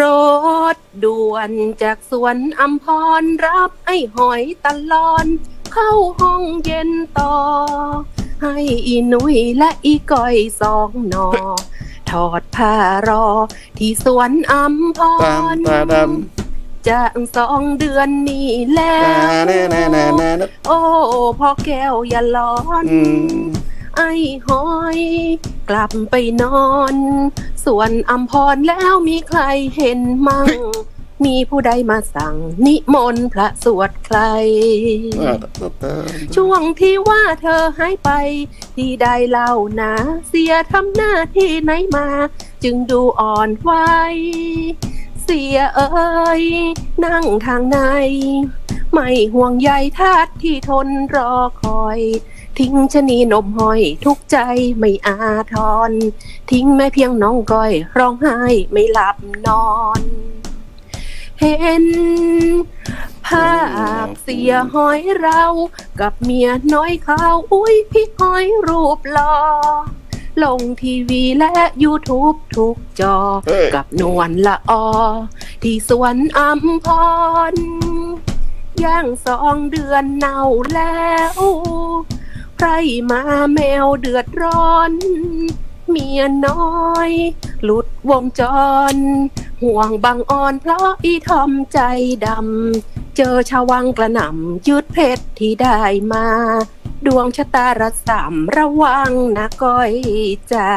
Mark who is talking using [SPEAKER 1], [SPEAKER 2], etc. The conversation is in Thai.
[SPEAKER 1] รถด่วนจากสวนอัมพรรับไอ้หอยตลอน เข้าห้องเย็นต่อ ให้อีนุยและอีก้อยสองหนอ ถอดผ้ารอ ที่สวนอัมพ
[SPEAKER 2] ตาม
[SPEAKER 1] ร
[SPEAKER 2] ตาด
[SPEAKER 1] จะสองเดือนนี้แล้ำ
[SPEAKER 2] ตาวแน่แน่แน่แน่นะ
[SPEAKER 1] โอ้พ่อแก้วอย่าร้อน
[SPEAKER 2] อืม
[SPEAKER 1] ไอ้หอย กลับไปนอน ส่วนอัมพรแล้วมีใครเห็นมั่ง มีผู้ใดมาสั่ง นิมนต์พระสวดใคร
[SPEAKER 2] อ่าตาตา
[SPEAKER 1] ช่วงที่ว่าเธอหายไปที่ใดเล่านะ เสียทำหน้าที่ไหนมา จึงดูอ่อนไหวเสียเอ้ยนั่งทางใน ไม่ห่วงใยทาสที่ทนรอคอย ทิ้งชะนีนมห้อย ทุกใจไม่อาทร ทิ้งแม่เพียงน้องก้อย ร้องไห้ไม่หลับนอน เห็น ภาพเสียหอยเรา กับเมียน้อยเขาอุ้ยพี่หอยรูปหลอลงทีวีและ YouTube ทุกจอ
[SPEAKER 2] เฮ้ย
[SPEAKER 1] กับนวลละออ ที่สวนอัมพรย่างสองเดือนเน่าแล้ว ใครมาแมวเดือดร้อน เมียน้อย หลุดวงจร ห่วงบังอ่อนเพราะอีทอมใจดำ เจอชาววังกระหน่ำยึดเพชรที่ได้มา ดวงชะตาระสำระวังนะก้อยจ้า